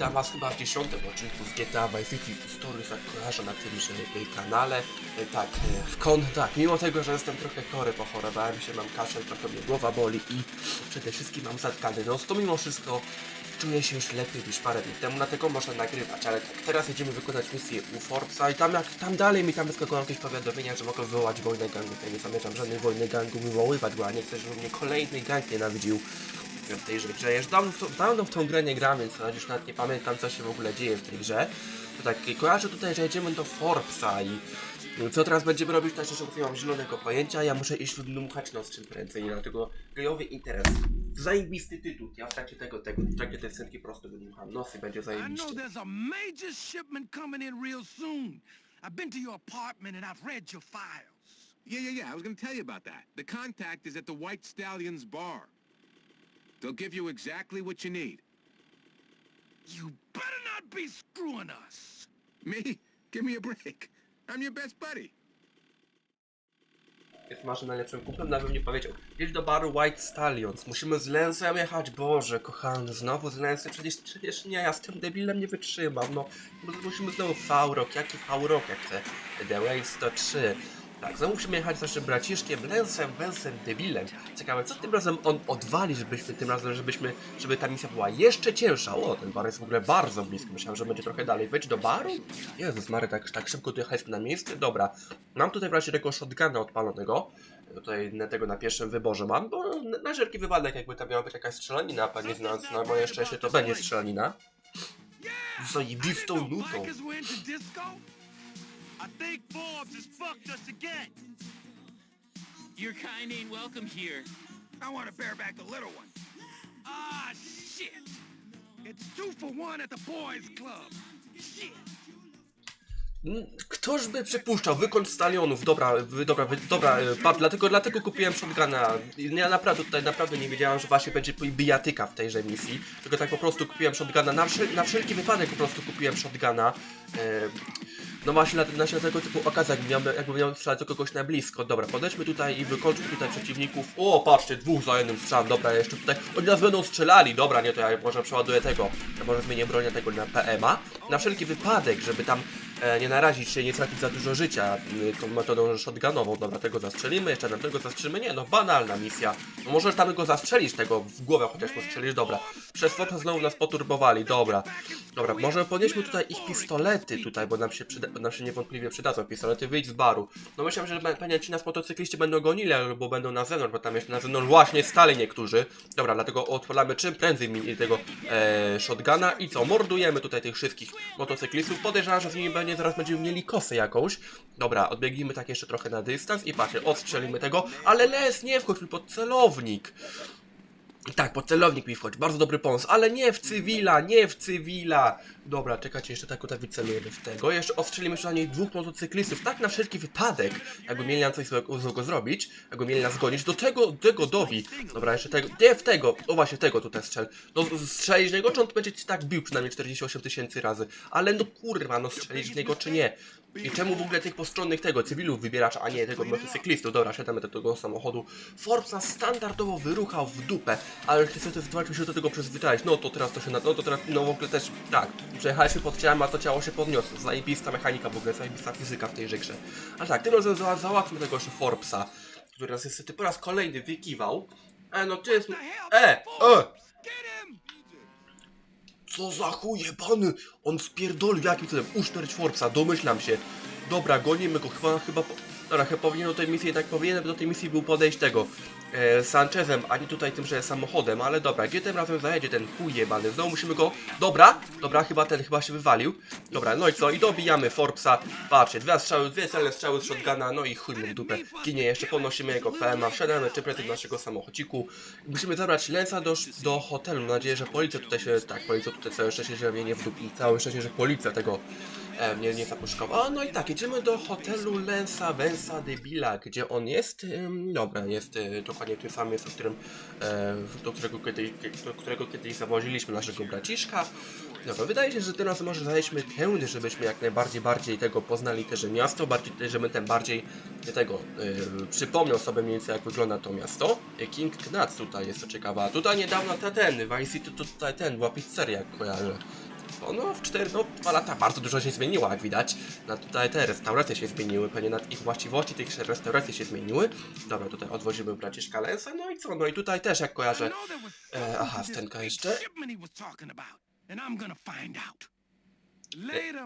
Witam Was chyba w dziesiątym odcinku z GTA Vice City Stories, jak kojarzę na tym że, y, kanale. Y, Tak, y, w kon, tak, mimo tego, że jestem trochę chory, pochorowałem się, mam kaszel, trochę mnie głowa boli i przede wszystkim mam zatkany nos, to mimo wszystko czuję się już lepiej niż parę dni temu, dlatego można nagrywać, ale tak, teraz jedziemy wykonać misję u Forbesa i tam jak, tam dalej mi tam wyskakują jakieś powiadomienia, że mogę wywołać wojnę gangów, ja nie zamierzam żadnej wojny gangu wywoływać, bo ja nie chcę, żeby mnie kolejny gang nienawidził w tej grze. Już dawno w, tą, dawno w tą grę nie gram, więc już nawet nie pamiętam co się w ogóle dzieje w tej grze. To tak, kojarzę tutaj, że jedziemy do Forbesa i co teraz będziemy robić, to mówiąc nie mam zielonego pojęcia, ja muszę iść dmuchać nos czym prędzej, dlatego gejowy interes. Zajebisty tytuł, ja w trakcie tego, tego, w trakcie tej scenki po prostu wydmucham nos i będzie zajebiście. I've been to your apartment and I've read your files. Yeah, yeah, yeah. I was going to tell you about that. The contact is at the White Stallions bar. They'll give you exactly what you need. You better not be screwing us. Me? Give me a break. I'm your best buddy. Jest naszym najlepszym kumplem, nawet bym nie powiedział. Jedź do baru White Stallions, musimy z Lensem jechać, Boże, kochany, znowu z Lensem, przecież, przecież nie, ja z tym debilem nie wytrzymam, no. Musimy znowu V-Rock, jaki V-Rock, jak chcę, The Way 103. Tak, znowu musimy jechać z naszym braciszkiem, Lensem, Wensem, debilem. Ciekawe, co tym razem on odwali, żebyśmy tym razem, żebyśmy, żeby ta misja była jeszcze cięższa. O, ten bar jest w ogóle bardzo blisko, myślałem, że będzie trochę dalej. Wejdź do baru? Jezus Mary, tak, tak szybko tu na miejsce? Dobra, mam tutaj w razie tego shotguna odpalonego. Tutaj tego na pierwszym wyborze mam, bo na- wszelki wypadek jakby tam miała być jakaś strzelanina, pewnie znając na moje szczęście to będzie strzelanina. Zajebistą nutą. I think Forbes has fucked us again. Your kind ain't welcome here. I want to bear back the little one. Ah, shit. It's two for one at the boys club. Shit. Mm, Ktoż by przypuszczał, wykon stalionów, dobra, dobra, dobra, e, pa, dlatego, dlatego kupiłem shotguna. Ja naprawdę tutaj naprawdę nie wiedziałem, że właśnie będzie bijatyka w tejże misji, tylko tak po prostu kupiłem shotguna, na, wszel na wszelki wypadek po prostu kupiłem shotguna. E, no właśnie na, na się tego typu okazja, jakby jakby miał strzelać do kogoś na blisko. Dobra, podejdźmy tutaj i wykończmy tutaj przeciwników. O, patrzcie, dwóch za jednym strzałem, dobra, jeszcze tutaj, oni nas będą strzelali, dobra, nie, to ja może przeładuję tego, ja może zmienię broń tego na PMA. Na wszelki wypadek, żeby tam e, nie narazić się, nie tracić za dużo życia y, tą metodą shotgunową. Dobra, tego zastrzelimy, jeszcze tamtego zastrzelimy. Nie, no banalna misja. No możesz tam go zastrzelić, tego w głowę chociaż postrzelisz, dobra. Przez foto znowu nas poturbowali, dobra. Dobra, może podnieśmy tutaj ich pistolety tutaj, bo nam się, przyda, nam się niewątpliwie przydadzą pistolety, wyjdź z baru. No myślałem, że pe- pewnie ci nas motocykliści będą gonili, albo będą na zewnątrz, bo tam jeszcze na zewnątrz właśnie stali niektórzy. Dobra, dlatego odpalamy czym prędzej tego e, shotguna i co, mordujemy tutaj tych wszystkich motocyklistów. Podejrzewam, że z nimi będzie, zaraz będziemy mieli kosę jakąś. Dobra, odbiegnijmy tak jeszcze trochę na dystans i patrzcie, odstrzelimy tego, ale les, nie wchodź mi pod celownik. Tak, pod celownik mi wchodzi, bardzo dobry pomysł, ale nie w cywila, nie w cywila. Dobra, czekajcie, jeszcze tak tutaj wycelujemy w tego. Jeszcze ostrzelimy jeszcze na niej dwóch motocyklistów, tak na wszelki wypadek, jakby mieli nam coś złego, złego zrobić, jakby mieli nas zgonić, do tego, tego dobi. Dobra, jeszcze tego, nie w tego, o właśnie tego tutaj strzel. No strzelić w niego, czy on będzie ci tak bił przynajmniej 48 tysięcy razy. Ale no kurwa, no strzelić w niego czy nie. I czemu w ogóle tych postronnych tego cywilów wybierasz, a nie tego motocyklistów? Dobra, siadamy do tego samochodu. Forbes nas standardowo wyruchał w dupę, ale niestety zdążyliśmy się do tego przyzwyczaić. No to teraz to się na... No to teraz, no w ogóle też, tak, przejechaliśmy pod ciałem, a to ciało się podniosło. Zajebista mechanika w ogóle, zajebista fizyka w tejże grze. Ale tak, tym razem za- załatwmy tego jeszcze Forbesa, który nas niestety po raz kolejny wykiwał. E, no ty jest... E! E! Co za chuje pany! On spierdolił jakim cudem uszczerć Forbesa, domyślam się. Dobra, gonimy go, chyba, chyba... Dobra, chyba powinien do tej misji, jednak powinien do tej misji był podejść tego e, Sanchezem, a nie tutaj tymże samochodem, ale dobra, gdzie tym razem zajedzie ten chuj jebany? Znowu musimy go... Dobra, dobra, chyba ten chyba się wywalił. Dobra, no i co? I dobijamy Forbesa. Patrzcie, dwie strzały, dwie celne strzały z shotguna, no i chuj mu w dupę. Ginie jeszcze, podnosimy jego PMA, wsiadamy prędzej do naszego samochodziku. Musimy zabrać Lensa do, do hotelu. Mam nadzieję, że policja tutaj się... Tak, policja tutaj całe szczęście się mnie nie wdupi. Całe szczęście, że policja tego e, mnie nie zapuszczała. A no i tak, jedziemy do hotelu Lensa Wensa Debila, gdzie on jest. Dobra, jest e, dokładnie tym samym, jest, w którym, e, do, którego kiedyś, do którego kiedyś zawoziliśmy naszego braciszka. Dobra, wydaje się, że teraz może znaleźliśmy tędy, żebyśmy jak najbardziej bardziej tego poznali też miasto, bardziej, żeby ten bardziej tego e, przypomniał sobie mniej więcej jak wygląda to miasto. E, King Knuts tutaj jest co ciekawa. Tutaj niedawno te ten, Vice City to tutaj ten, była pizzeria jak kojarzę. Co, no w 4, no 2 lata bardzo dużo się zmieniło, jak widać. No tutaj te restauracje się zmieniły, pewnie nad ich właściwości tych restauracji się zmieniły. Dobra, tutaj odwozimy braciszka Lensa, no i co, no i tutaj też jak kojarzę. E, aha, scenka jeszcze. and I'm gonna find out.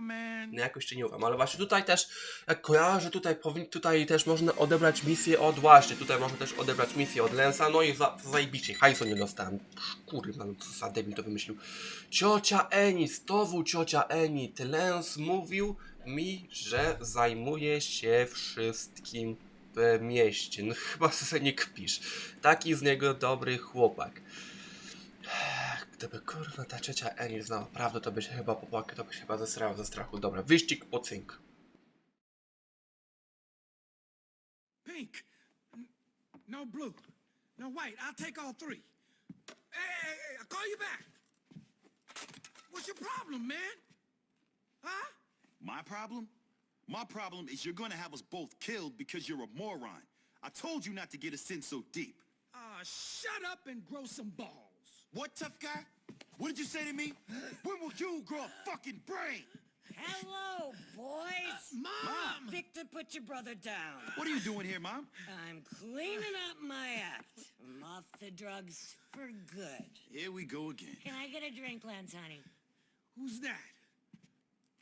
Man. No jakoś ci nie ufam, ale właśnie tutaj też, jak kojarzę, tutaj powin, tutaj też można odebrać misję od, właśnie, tutaj można też odebrać misję od Lensa, no i za, zajebiście, hajsu nie dostałem, kurwa, no co za debil to wymyślił. Ciocia Eni, znowu ciocia Eni, ty Lens mówił mi, że zajmuje się wszystkim w mieście, no chyba sobie nie kpisz, taki z niego dobry chłopak. Gdyby kurwa ta ciocia Eni znała prawdę, to by się chyba popłakał, to by się chyba zesrał ze strachu. Dobra, wyścig po cynk. Pink. No blue. No white. I'll take all three. Hey, hey, hey, I'll call you back. What's your problem, man? Huh? My problem? My problem is you're gonna have us both killed because you're a moron. I told you not to get us in so deep. Ah, shut up and grow some balls. What, tough guy? What did you say to me? When will you grow a fucking brain? Hello, boys. Uh, mom! Victor, put your brother down. What are you doing here, Mom? I'm cleaning up my act. I'm off the drugs for good. Here we go again. Can I get a drink, Lance, honey? Who's that?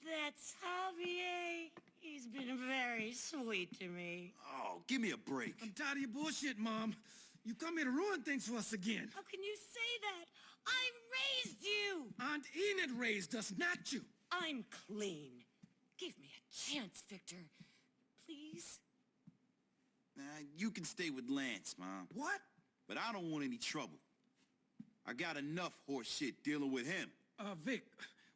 That's Javier. He's been very sweet to me. Oh, give me a break. I'm tired of your bullshit, Mom. You come here to ruin things for us again. How can you say that? I raised you. Aunt Enid raised us, not you. I'm clean. Give me a chance, Victor. Please? Nah, you can stay with Lance, Mom. What? But I don't want any trouble. I got enough horse shit dealing with him. Uh, Vic,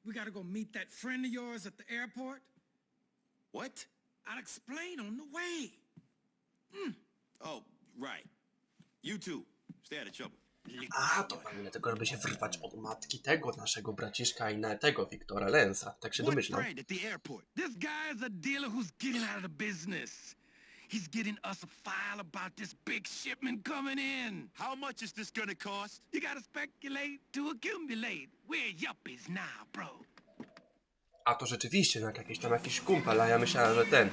we gotta go meet that friend of yours at the airport. What? I'll explain on the way. Oh, right. You two, stay out of trouble. A, to pewnie dlatego, żeby się wyrwać od matki tego naszego braciszka i na tego Wiktora Lensa. Tak się domyślam. friend at the airport? This guy is a dealer who's getting out of the business. He's getting us a file about this big shipment coming in. How much is this gonna cost? You gotta speculate to accumulate. We're yuppies now, bro. A to rzeczywiście, no jak jakiś tam jakiś kumpel, a ja myślałem, że ten.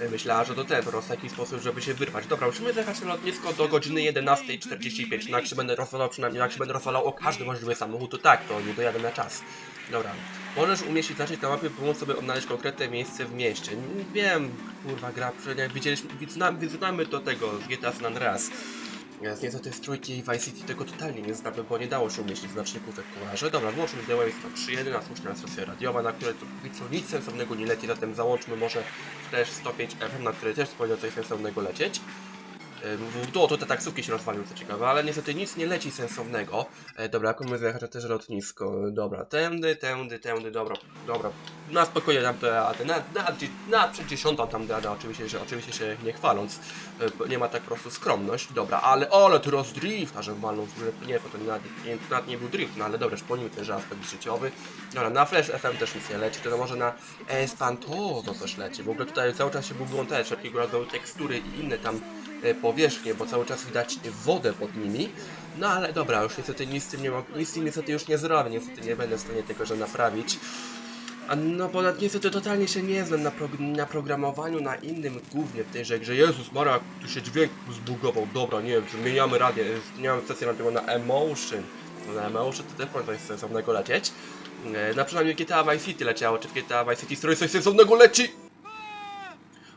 E, Myślała, że to po prostu taki sposób, żeby się wyrwać. Dobra, musimy zjechać na lotnisko do godziny 11.45. No jak się będę rozwalał, przynajmniej jak się będę rozwalał o każdy możliwy samochód, to tak, to nie dojadę na czas. Dobra. Możesz umieścić znacznik na mapie, pomóc sobie odnaleźć konkretne miejsce w mieście. Wiem, kurwa, gra, przecież widzieliśmy, znamy, znamy to tego z GTA San Andreas. Ja z niestety z trójki i Vice City tego totalnie nie znamy, bo nie dało się umieścić znaczników jak kojarzę. Dobra, włączmy The Waves to 3.1, a słuszna jest stacja radiowa, na której to co nic sensownego nie leci, zatem załączmy może też 105 FM, na której też powinno coś sensownego lecieć. To, to te taksówki się rozwaliły, co ciekawe, ale niestety nic nie leci sensownego. E, dobra, jak my zjechać na też lotnisko? Dobra, tędy, tędy, tędy, dobra, dobra. Na spokojnie tam te jadę, na, na, na przed tam jadę, oczywiście, że, oczywiście się nie chwaląc. E, bo nie ma tak po prostu skromność, dobra, ale ale teraz drift, a że walną w górę, nie, to nie, nie, to nawet nie był drift, no ale dobra, przypomnijmy też że aspekt życiowy. Dobra, na Flash FM też nic nie leci, to może na Espantoso coś leci. W ogóle tutaj cały czas się bugują te wszelkiego rodzaju tekstury i inne tam e, powierzchnie, bo cały czas widać wodę pod nimi. No ale dobra, już niestety nic z tym nie nic z tym niestety już nie zrobię, niestety nie będę w stanie tego, że naprawić. A no bo niestety totalnie się nie znam na, prog na programowaniu, na innym głównie w tejże grze. Jezus Mara, tu się dźwięk zbugował. Dobra, nie wiem, zmieniamy radio, zmieniamy stację radiową na Emotion. No na Emotion to też powinno coś sensownego lecieć. E, Na przynajmniej GTA Vice City leciało, czy w GTA Vice City Story coś sensownego leci?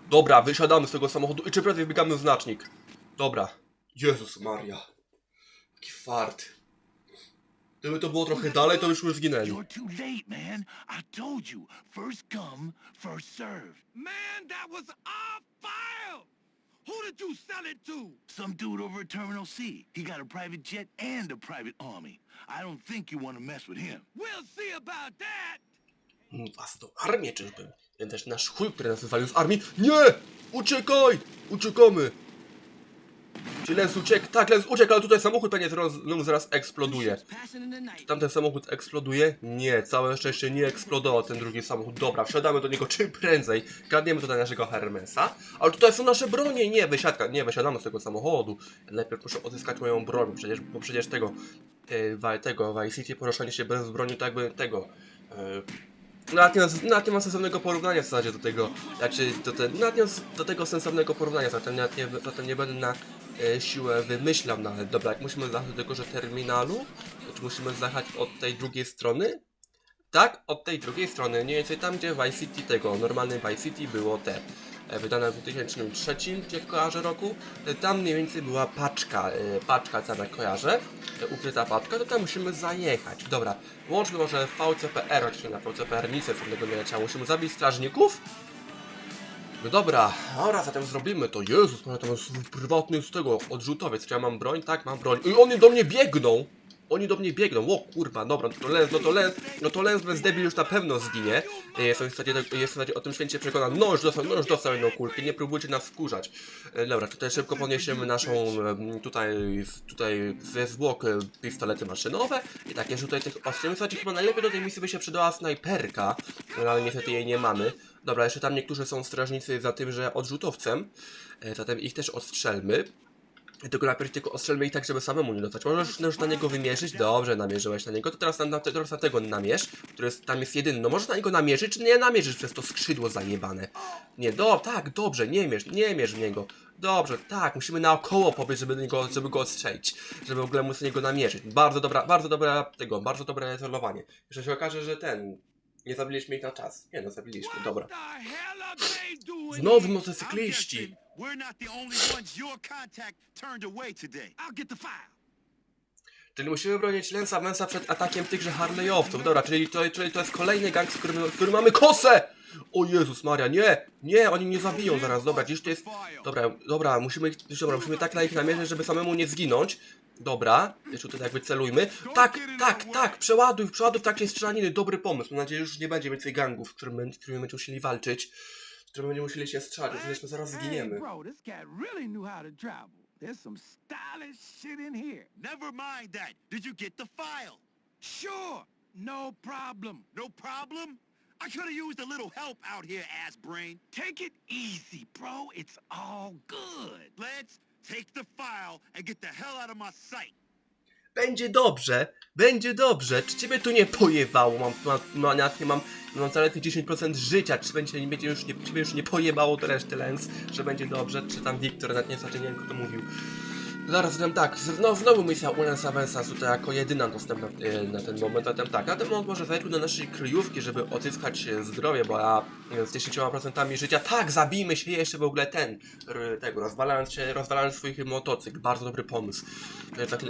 Dobra, wysiadamy z tego samochodu i czy prędzej wbiegamy w znacznik. Dobra. Jezus Maria. Jaki fart. Gdyby to było trochę dalej, to już już zginęli. You're too late, man. I told you. First come, first serve. Man, that was our file! Who did you sell it to? Some dude over at Terminal C. He got a private jet and a private army. I don't think you want to mess with him. We'll see about that! Was to armię? Ten też nasz chuj, który nas wywalił z armii. Nie! Uciekaj! Uciekamy! Czy Lens uciekł? Tak, Lens uciekł, ale tutaj samochód pewnie zaraz, zaraz eksploduje. Czy tamten samochód eksploduje? Nie, całe szczęście nie eksplodował ten drugi samochód. Dobra, wsiadamy do niego czym prędzej. Kradniemy tutaj naszego Hermesa. Ale tutaj są nasze bronie! Nie, wysiadka, nie, wysiadamy z tego samochodu. Najpierw muszę odzyskać moją broń, przecież, bo przecież tego, e, tego, Vice City poruszanie się bez broni to jakby tego, E, Nawet nie, ma, nawet nie ma sensownego porównania w zasadzie do tego, znaczy do, te, nawet nie ma do tego sensownego porównania, zatem, nawet nie, zatem nie będę na e, siłę wymyślał, no ale dobra, jak musimy zjechać do tegoże terminalu, to czy musimy zjechać od tej drugiej strony? Tak, od tej drugiej strony, mniej więcej tam gdzie Vice City tego, normalny Vice City było te e, wydane w 2003, gdzie kojarzę roku, e, tam mniej więcej była paczka, e, paczka jak kojarzę, ukryta paczka, to tam musimy zajechać. Dobra, łączmy może VCPR, chociaż na VCPR nic sensownego nie leciało, musimy zabić strażników? No dobra, dobra, zatem zrobimy to. Jezus, moja tam swój prywatny z tego odrzutowiec. Czy ja mam broń? Tak, mam broń. I oni do mnie biegną! Oni do mnie biegną, o kurwa, dobra, no to Lens, no to Lens, no to Lens bez debil już na pewno zginie. E, Jestem w zasadzie, jestem w o tym święcie przekonany. No już dostał, no już dostał jedną kulkę, nie próbujcie nas wkurzać. E, Dobra, tutaj szybko podniesiemy naszą, tutaj, tutaj ze zwłok e, pistolety maszynowe. I tak, jeszcze tutaj tych ostrzymy. W zasadzie chyba najlepiej do tej misji by się przydała snajperka, no, ale niestety jej nie mamy. Dobra, jeszcze tam niektórzy są strażnicy za tym, że odrzutowcem, zatem ich też ostrzelmy. Tylko najpierw tylko ostrzelmy ich tak, żeby samemu nie dostać. Możesz już na niego wymierzyć? Dobrze, namierzyłeś na niego. To teraz na, na, teraz na tego namierz, który jest, tam jest jedyny. No możesz na niego namierzyć, czy nie namierzysz przez to skrzydło zajebane? Nie, do, tak, dobrze, nie mierz, nie mierz w niego. Dobrze, tak, musimy naokoło pobiec, żeby, niego, żeby go ostrzelić. Żeby w ogóle móc na niego namierzyć. Bardzo dobra, bardzo dobra, tego, bardzo dobre celowanie. Jeszcze się okaże, że ten... Nie zabiliśmy ich na czas. Nie no, zabiliśmy, dobra. Znowu motocykliści. We're not the only ones your contact turned away today. I'll get the file. Czyli musimy bronić Lensa Mensa przed atakiem tychże Harley'owców. Dobra, czyli to, czyli to jest kolejny gang, z którym, z którym mamy kosę! O Jezus Maria, nie! Nie, oni mnie zabiją zaraz, dobra, gdzieś to jest... Dobra, dobra, musimy, dobra, musimy tak na ich namierzyć, żeby samemu nie zginąć. Dobra, jeszcze tutaj jakby celujmy. Tak, tak, tak, przeładuj, przeładuj w takiej strzelaniny, dobry pomysł. Mam nadzieję, że już nie będzie więcej gangów, z którymi, z którymi będziemy musieli walczyć. Z będziemy musieli się strzelać, bo przecież my zaraz Hey, zginiemy. bro, this cat really knew how to travel. There's some stylish shit in here. Never mind that. Did you get the file? Sure, no problem. No problem? I could have used a little help out here, ass brain. Take it easy, bro. It's all good. Let's take the file and get the hell out of my sight. Będzie dobrze, będzie dobrze. Czy ciebie tu nie pojebało? Mam, mam, mam, mam, mam zaledwie 10% życia. Czy będzie, nie będzie już nie, ciebie już nie pojebało to reszty Lens, że będzie dobrze? Czy tam Wiktor, nawet nie, znaczy nie wiem kto to mówił. Zaraz, zatem tak, znowu, znowu misja u Lensa Vensa tutaj jako jedyna dostępna e, na ten moment, zatem tak, na ten moment może zejdźmy do naszej kryjówki, żeby odzyskać e, zdrowie, bo ja e, z 10% życia, tak, zabijmy się jeszcze w ogóle ten, tego, rozwalając się, rozwalając swój motocykl, bardzo dobry pomysł.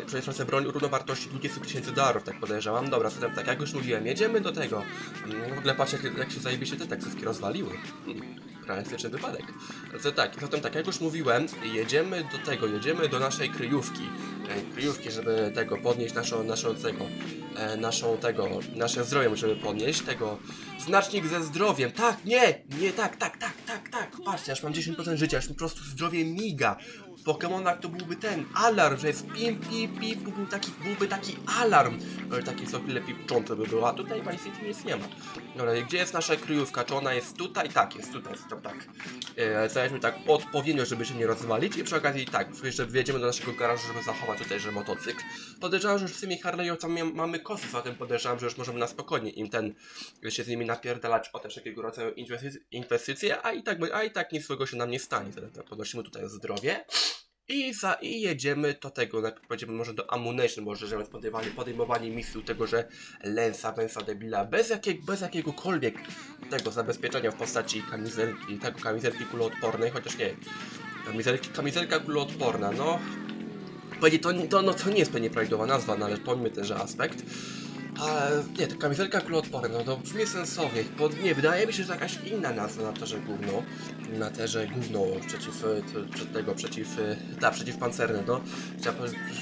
Przecież tracę broń równowartości 20 tysięcy dolarów, tak podejrzewam. Dobra, zatem tak, jak już mówiłem, jedziemy do tego. Mm, W ogóle patrz, jak, jak się zajebiście te taksówki rozwaliły. Hmm, Praktyczny wypadek. Zatem tak, zatem tak, jak już mówiłem, jedziemy do tego, jedziemy do naszej kryjówki. E, Kryjówki, żeby tego, podnieść naszą, naszą tego, e, naszą tego, nasze zdrowie musimy podnieść, tego, znacznik ze zdrowiem, tak, nie, nie, tak, tak, tak, tak, tak, patrzcie, aż mam 10% życia, aż po prostu zdrowie miga. W Pokemonach to byłby ten alarm, że jest pim, pim, pim, byłby taki, byłby taki alarm, e, taki co chwilę pipczący by a tutaj Vice City nic nie ma. Dobra, gdzie jest nasza kryjówka? Czy ona jest tutaj? Tak, jest tutaj, jest tam tak. E, Zajęliśmy tak odpowiednio, żeby się nie rozwalić i przy okazji tak, jeszcze wjedziemy do naszego garażu, żeby zachować tutaj, że motocykl. Podejrzewam, że już z tymi Harley'owcami mamy kosy, zatem podejrzewam, że już możemy na spokojnie im ten, się z nimi napierdalać o te wszelkiego rodzaju inwestycje, a i tak, a i tak nic złego się nam nie stanie. Zatem podnosimy tutaj zdrowie. I, za, I jedziemy do tego, najpierw będziemy może do Ammunition, może żeby podejmowanie, podejmowanie misji tego, że Lensa, Wensa debila, bez, jakieg, bez jakiegokolwiek tego zabezpieczenia w postaci kamizelki, tego kamizelki kuloodpornej, chociaż nie, kamizelki, kamizelka kuloodporna, no, Powiedzieć, to, to, no, to nie jest pewnie prawidłowa nazwa, no, ale pomijmy tenże aspekt. Nie, to kamizelka kuloodporna, no to brzmi sensownie, bo nie, wydaje mi się, że jakaś inna nazwa na terze gówno, na terze gówno przeciw, przed tego, przeciw, tak, przeciwpancerne, no,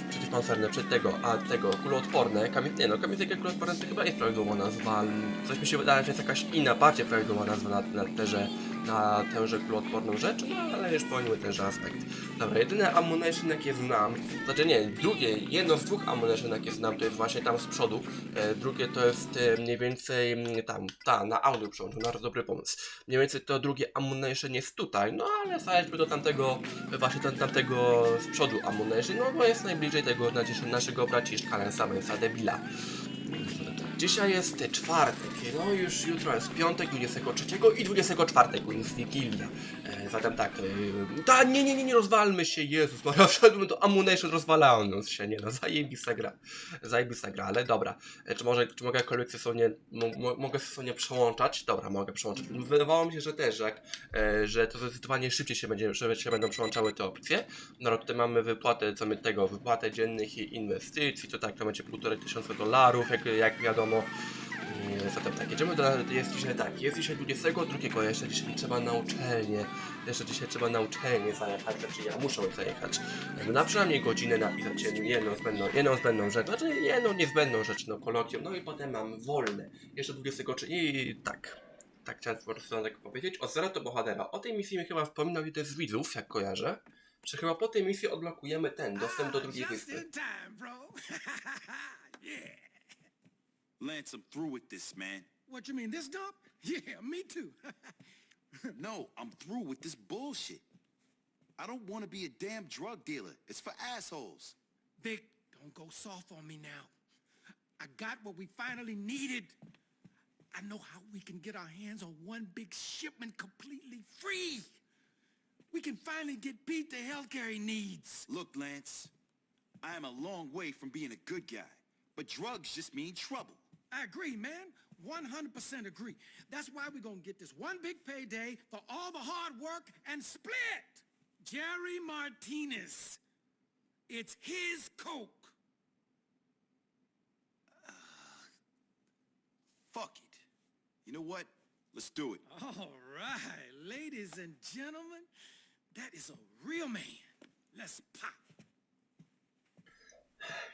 przeciwpancerne, przed tego, a tego, kuloodporne, kami, nie no, kamizelka kuloodporna to chyba jest prawidłowa nazwa, coś mi się wydaje, że jest jakaś inna, bardziej prawidłowa nazwa na, na terze, na tęże kuloodporną rzecz, no, ale już pojmijmy tenże aspekt. Dobra, jedyne ammunition jakie znam, znaczy nie, drugie, jedno z dwóch ammunition jakie znam to jest właśnie tam z przodu, e, drugie to jest e, mniej więcej tam, ta, na audio przodu, bardzo dobry pomysł. Mniej więcej to drugie ammunition jest tutaj, no ale zależmy do tamtego, właśnie tam, tamtego z przodu ammunition, no bo jest najbliżej tego znaczy, naszego braciszka Lensa Mensa debila. Dzisiaj jest czwartek, no już jutro jest piątek, 23 i 24 jest Wigilia. E, zatem tak, e, ta, nie, nie, nie, nie rozwalmy się, Jezus Maria, wszedłem do Ammunition, rozwalając się, nie no, zajebista gra, zajebista gra, ale dobra. E, czy może, czy mogę jakkolwiek mo, mogę sesjonie przełączać? Dobra, mogę przełączać. Wydawało mi się, że też, jak, e, że to zdecydowanie szybciej się będzie, że się będą przełączały te opcje. No, tutaj mamy wypłatę, co my tego, wypłatę dziennych i inwestycji, to tak, to będzie półtorej tysiąca dolarów, jak, jak wiadomo. Mm, Zatem tak, jedziemy do, jest dzisiaj tak, jest dzisiaj 22, jeszcze dzisiaj trzeba na uczelnię, jeszcze dzisiaj trzeba na uczelnię zajechać, znaczy ja muszę zajechać, na przynajmniej godzinę napisać jedną zbędną, jedną zbędną rzecz, znaczy jedną niezbędną rzecz, no kolokwium, no i potem mam wolne, jeszcze 23 i tak, tak chciałem po prostu tak powiedzieć, o Zero to Bohatera, o tej misji mi chyba wspominał jeden z widzów, jak kojarzę, że chyba po tej misji odblokujemy ten, dostęp do drugiej wyspy. Lance, I'm through with this, man. What you mean, this dump? Yeah, me too. No, I'm through with this bullshit. I don't want to be a damn drug dealer. It's for assholes. Vic, don't go soft on me now. I got what we finally needed. I know how we can get our hands on one big shipment completely free. We can finally get Pete the healthcare he needs. Look, Lance, I am a long way from being a good guy, but drugs just mean trouble. I agree, man. 100% agree. That's why we're going to get this one big payday for all the hard work and split. Jerry Martinez. It's his coke. Uh, fuck it. You know what? Let's do it. All right, ladies and gentlemen, that is a real man. Let's pop.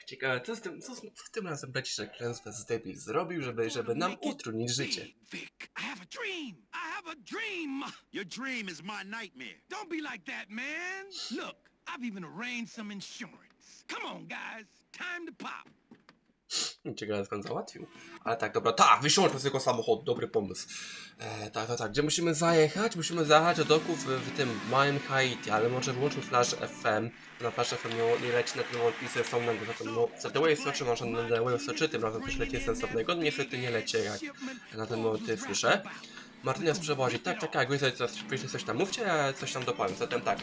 Ciekawe, co z tym, co, z- co tym razem braciszek klęskę z debil zrobił, żeby, żeby nam utrudnić życie. Vic, I have a dream. I have a dream. Your dream is my nightmare. Don't be like that, man. Look, I've even arranged some insurance. Come on, guys. Time to pop. Ciekawe, skąd załatwił. Ale tak, dobra, tak, wysiądźmy z tego samochodu, dobry pomysł. E, tak, tak, tak, gdzie musimy zajechać? Musimy zajechać do doków w, w tym małym Haiti, ale może włączył Flash FM. Na Flash FM nie, nie leci na tym lotnisku sensownego, zatem no, za The Way Soczy, może na The Way Soczy, tym razem coś leci sensownego, niestety nie leci jak na ten moment słyszę. Martynias przewozi, tak, tak, tak, wy coś, coś, tam mówcie, ja coś tam dopowiem. Zatem tak,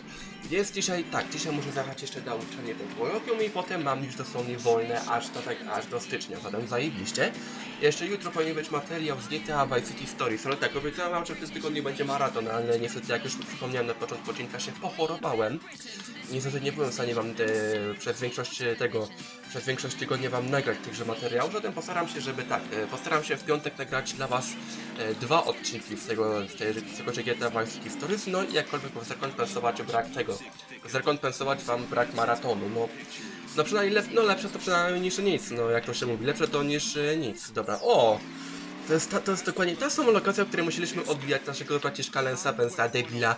jest dzisiaj, tak, dzisiaj muszę zajechać jeszcze na uczelnię ten kolokwium i potem mam już dosłownie wolne aż do, tak, aż do stycznia, zatem zajebiście. Jeszcze jutro powinien być materiał z GTA Vice City Stories, ale tak, obiecałem wam, że w tym tygodniu będzie maraton, ale niestety, jak już wspomniałem na początku odcinka, się pochorowałem. Niestety nie byłem w stanie wam te, przez większość tego, przez większość tygodnia wam nagrać tychże materiałów, zatem postaram się, żeby tak, e, postaram się w piątek nagrać dla was e, dwa odcinki z tego, z tego Vice City Stories, no i jakkolwiek zrekompensować brak tego, zrekompensować wam brak maratonu, no. No przynajmniej lep, no lepsze to przynajmniej niż nic, no jak to się mówi, lepsze to niż e, nic, dobra, o! To jest, ta, to jest dokładnie ta sama lokacja, w której musieliśmy odbijać naszego braciszka Lensa Bensa, debila.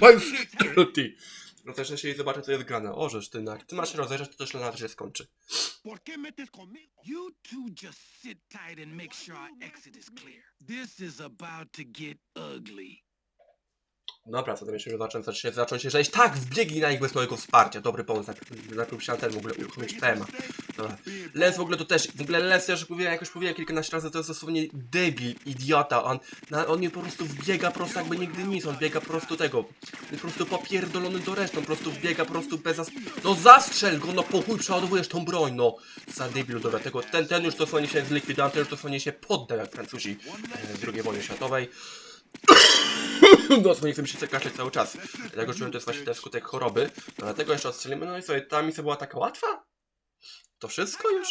No też się zobaczę, co jest grane. O, ty, jak ty masz się rozejrzeć, to też się skończy. ¿Por qué sure exit clear. This is about to get ugly. Dobra, że zacząć, zacząć się, zacząć się żeś tak wbiegli na ich bez mojego wsparcia. Dobry pomysł, najpierw, najpierw się ten w ogóle uruchomić PMA. Dobra. Les w ogóle to też, w ogóle Les, ja już mówiłem, jak już mówiłem kilkanaście razy, to jest dosłownie debil, idiota. On, na, on nie po prostu wbiega po prostu jakby nigdy nic, on biega po prostu tego, po prostu popierdolony do reszty, on po prostu wbiega po prostu bez zas... No zastrzel go, no po chuj przeładowujesz tą broń, no. Za debilu, dobra, tego, ten, ten już dosłownie się zlikwidował, ten już dosłownie się poddał jak Francuzi e, w II wojnie światowej. No, nie chcę mi się kaszleć cały czas. Dlatego czułem, to jest właśnie ten skutek choroby. No, dlatego jeszcze odstrzelimy. No i sobie, ta misja była taka łatwa? To wszystko już?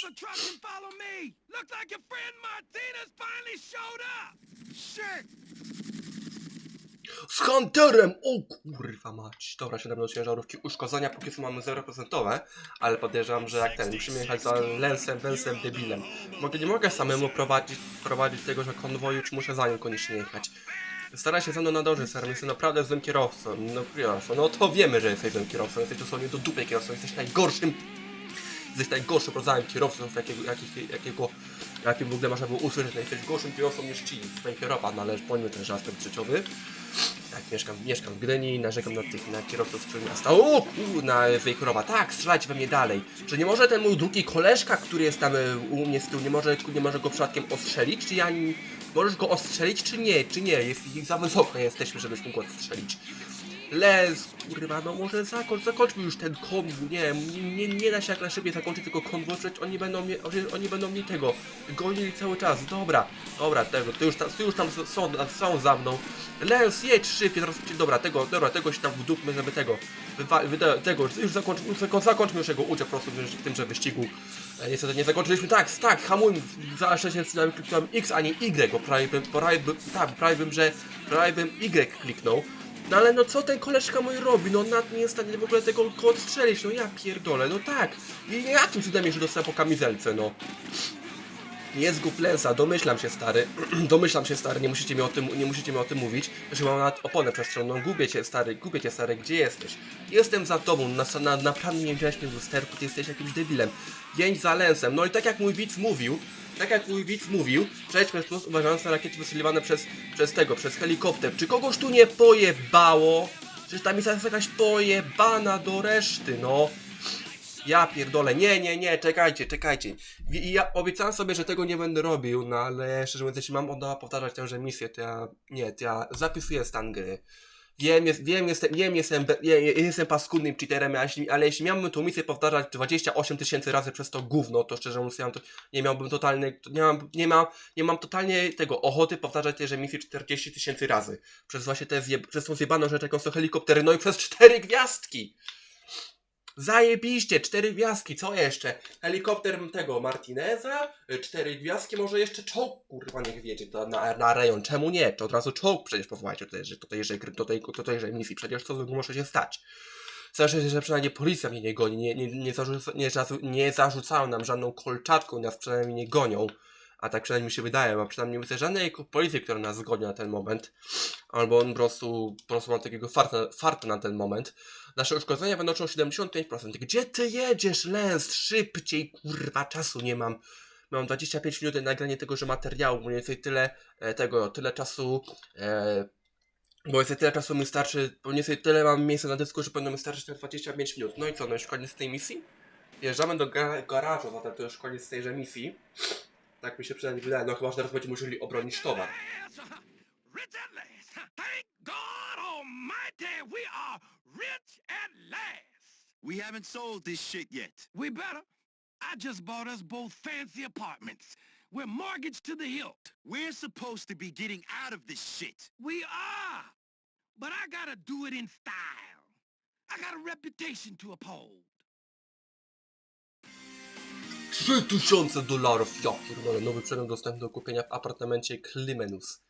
Z Hunterem! O kurwa mać. Dobra, siadam do ciężarówki. Uszkodzenia póki co mamy 0%, ale podejrzewam, że jak ten, musimy jechać za Lensem, Wensem, debilem. Mogę, nie mogę samemu prowadzić, prowadzić tego, że konwoju, czy muszę za nim koniecznie jechać. Stara się ze mną nadążyć, ser, jestem naprawdę złym kierowcą. No kierowcą, no to wiemy, że jesteś złym kierowcą, jesteś dosłownie do dupy kierowcą, jesteś najgorszym jesteś najgorszym rodzajem kierowców, jakiego, jakiego, jakiego, jakim w ogóle można było usłyszeć, że jesteś gorszym kierowcą niż ci, swoim kierowca, no ale pomimo ten, że aspekt życiowy. Tak, mieszkam, mieszkam w Gdyni, narzekam na tych, na kierowców z miasta. O, ku, na Wejkorowa. Tak, strzelajcie we mnie dalej. Czy nie może ten mój drugi koleżka, który jest tam e, u mnie z tyłu, nie może, nie może go przypadkiem ostrzelić? Czy ja... Możesz go ostrzelić, czy nie? Czy nie? Jest, za wysoko jesteśmy, żebyś mógł ostrzelić. Les, kurwa, no może zakończ, zakończmy już ten konwój, nie, nie, nie da się jak najszybciej zakończyć tego konwój, przecież oni będą mnie, oni, będą mnie tego gonili cały czas, dobra, dobra, tego, ty już tam, ty już tam są, są za mną, Les, jedź szybciej, teraz, dobra, tego, dobra, tego się tam wdupmy, żeby tego, wyda, tego, już zakończ, już zako- zakończmy już jego udział po prostu w, tymże wyścigu, e, niestety nie zakończyliśmy, tak, tak, hamujmy, zawsze się przynajmniej kliknąłem X, a nie Y, bo prawie bym, prawie bym, tak, prawie bym, że, prawie bym Y kliknął, no ale no co ten koleżka mój robi? No nad nie jest w stanie w ogóle tego go odstrzelić, no ja pierdolę, no tak. I jakim cudem jeszcze dostałem po kamizelce, no. Jest guplesa, domyślam się stary, domyślam się stary, nie musicie mi o tym, nie musicie mi o tym mówić, że mam nawet oponę przestrzenną, gubię cię stary, gubię cię stary, gdzie jesteś? Jestem za tobą, na, na, naprawdę nie wziąłeś mnie w lusterku, ty jesteś jakimś debilem, jędź za lensem, no i tak jak mój widz mówił, tak jak mój widz mówił, przejdźmy plus uważające rakiety wystrzeliwane przez, przez tego, przez helikopter, czy kogoś tu nie pojebało? Przecież ta misja jest jakaś pojebana do reszty, no. Ja pierdolę, nie, nie, nie, czekajcie, czekajcie. I ja obiecałem sobie, że tego nie będę robił, no ale szczerze mówiąc, jeśli mam od nowa powtarzać tę misję, to ja, nie, to ja zapisuję stan gry. Wiem, jest, wiem, jestem, wiem, jestem, je, jestem paskudnym cheaterem, ale jeśli, miałbym tą misję powtarzać 28 tysięcy razy przez to gówno, to szczerze mówiąc, nie miałbym totalnej, nie mam, nie mam, nie mam totalnie tego ochoty powtarzać tejże misji 40 tysięcy razy. Przez właśnie te zjeb, przez tą zjebaną rzecz, jaką są helikoptery, no i przez cztery gwiazdki! Zajebiście, cztery gwiazdki, co jeszcze? Helikopter tego Martineza, y, cztery gwiazdki, może jeszcze czołg, kurwa niech wiedzie to na, na rejon, czemu nie? To od razu czołg przecież powołajcie do tejże, do tejże, do tej, do misji, przecież co złego może się stać? Zależy, że przynajmniej policja mnie nie goni, nie, nie, nie, zarzuca, nie, nie zarzucają nam żadną kolczatką, nas przynajmniej nie gonią. A tak przynajmniej mi się wydaje, bo przynajmniej nie widzę żadnej policji, która nas zgoni na ten moment. Albo on po prostu, po prostu mam takiego farta, farta na ten moment. Nasze uszkodzenia wynoszą 75%. Gdzie ty jedziesz, Lens? Szybciej, kurwa, czasu nie mam. Mam 25 minut na nagranie tegoże materiału, mniej więcej tyle e, tego, tyle czasu, e, bo jest tyle czasu mi starczy, bo więcej tyle mam miejsca na dysku, że powinno mi starczyć na 25 minut. No i co, no już koniec tej misji? Wjeżdżamy do ga garażu, zatem to już koniec tejże misji. Tak mi się przynajmniej wydaje, no chyba, że teraz będziemy musieli obronić towar. Yes, rich at last. Thank God Almighty, we are rich at last. We haven't sold this shit yet. We better. I just bought us both fancy apartments. We're mortgaged to the hilt. We're supposed to be getting out of this shit. We are. But I gotta do it in style. I got a reputation to uphold. 3000 dolarów! Ja pierdolę, nowy przedmiot dostępny do kupienia w apartamencie Klimenus.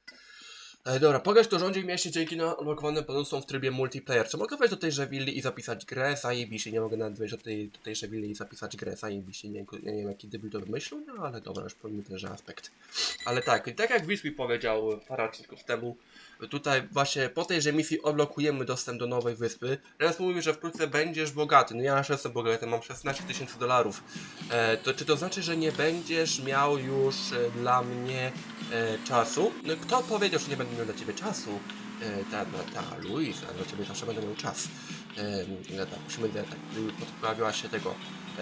E, dobra, pogadź to rządzi w mieście dzięki nalogowanym bonusom w trybie multiplayer. Czy mogę wejść do tejże willi i zapisać grę? Zajebiście, nie mogę nawet wejść do, tej, do tejże willi i zapisać grę. Zajebiście, nie, nie wiem jaki debil to wymyślił, no ale dobra, już pomimo tenże aspekt. Ale tak, tak jak mi powiedział parę odcinków temu, tutaj właśnie po tejże misji odblokujemy dostęp do nowej wyspy. Teraz mówi, że wkrótce będziesz bogaty. No ja już jestem bogaty, mam 16 tysięcy dolarów. E, to czy to znaczy, że nie będziesz miał już e, dla mnie e, czasu? No, kto powiedział, że nie będę miał dla ciebie czasu? E, ta, ta, ta Luisa, dla ciebie zawsze będę miał czas. E, no tak, musimy, tak, pojawiła się tego,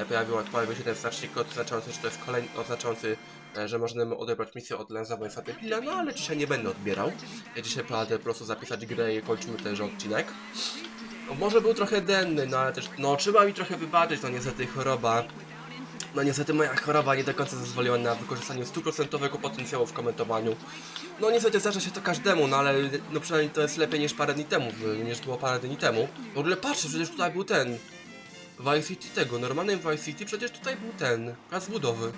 pojawił się ten znacznik oznaczający, że to jest kolejny, oznaczający, e, że możemy odebrać misję od Lenza Wojsa Debila, no ale dzisiaj nie będę odbierał. Ja dzisiaj planuję po prostu zapisać grę i kończymy tenże odcinek. No, może był trochę denny, no ale też, no trzeba mi trochę wybaczyć, no niestety choroba. No niestety moja choroba nie do końca zezwoliła na wykorzystanie stuprocentowego potencjału w komentowaniu. No niestety zdarza się to każdemu, no ale no przynajmniej to jest lepiej niż parę dni temu, niż było parę dni temu. W ogóle patrzę, przecież tutaj był ten... Vice City tego, normalnym Vice City przecież tutaj był ten, plac budowy.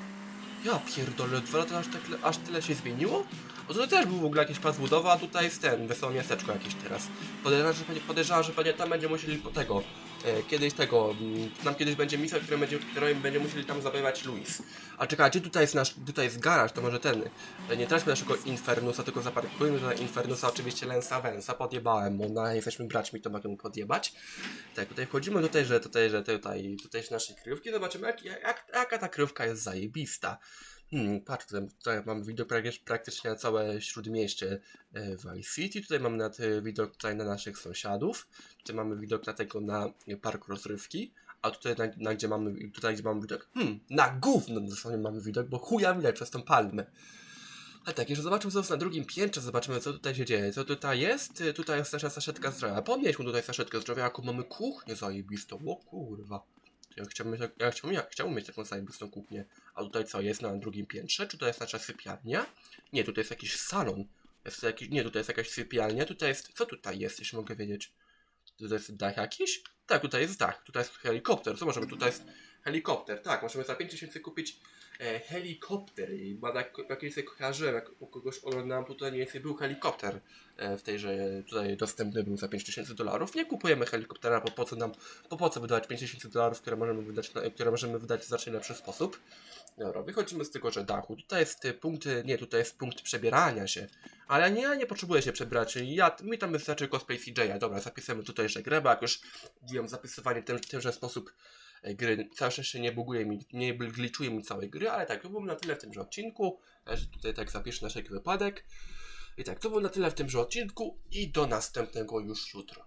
Ja pierdolę, dwa lata aż, tak, aż tyle się zmieniło? Bo tutaj też był w ogóle jakiś plac budowy, a tutaj jest ten, wesołe miasteczko jakieś teraz. Podejrzewam, że, podejrzewam, że tam będziemy musieli po tego, e, kiedyś tego, mm, tam kiedyś będzie misja, w której będzie, w której będziemy musieli tam zabywać Luis. A czekajcie, tutaj jest nasz, tutaj jest garaż, to może ten, e, nie traćmy naszego Infernusa, tylko zaparkujmy tutaj Infernusa, oczywiście Lensa Vensa, podjebałem mu, no jesteśmy braćmi, to mogę mu podjebać. Tak, tutaj wchodzimy tutaj, że tutaj, że tutaj, tutaj z naszej kryjówki, zobaczymy jak, jak, jaka ta kryjówka jest zajebista. Hmm, patrz, tutaj, mam widok praktycznie, na całe śródmieście e, Vice City. Tutaj mamy na, te, widok tutaj na naszych sąsiadów. Tutaj mamy widok na tego na e, park rozrywki. A tutaj, na, na gdzie mamy, tutaj gdzie mamy widok, hmm, na gówno dosłownie mamy widok, bo chuja widać przez tą palmę. A tak, jeszcze zobaczymy co jest na drugim piętrze, zobaczymy co tutaj się dzieje. Co tutaj jest? Y, Tutaj jest nasza saszetka zdrowia. Podnieśmy tutaj saszetkę zdrowia, jaką mamy kuchnię zajebistą. O kurwa. Ja chciałbym, mieć, ja, chciałbym, ja chciałbym mieć taką zajebistą kuchnię. A tutaj co jest na drugim piętrze? Czy to jest nasza sypialnia? Nie, tutaj jest jakiś salon. Jest jakiś, nie, tutaj jest jakaś sypialnia. Tutaj jest, co tutaj jest, jeśli mogę wiedzieć? Tutaj jest dach jakiś? Tak, tutaj jest dach. Tutaj jest helikopter. Co możemy? Tutaj jest helikopter. Tak, możemy za 5000 kupić e, helikopter. I bo tak, jak kiedyś sobie kojarzyłem, jak u kogoś oglądałem, tutaj nie jest, był helikopter e, w tejże tutaj dostępny był za 5000 dolarów. Nie kupujemy helikoptera, bo po co nam, bo po co wydawać 5000 dolarów, które możemy wydać, na, które możemy wydać w znacznie lepszy sposób. Dobra, wychodzimy z tego, że dachu. Tutaj jest y, punkt, y, nie, tutaj jest punkt przebierania się. Ale nie, ja nie potrzebuję się przebrać. Ja, mi tam wystarczy cosplay CJ'a. Dobra, zapisujemy tutaj, że grę, bo jak już wiem, zapisywanie w ten, tenże sposób e, gry całe szczęście nie buguje mi, nie glitchuje mi całej gry, ale tak, to było na tyle w tymże odcinku. Też tutaj tak zapiszę na wszelki wypadek. I tak, to było na tyle w tymże odcinku i do następnego już jutro.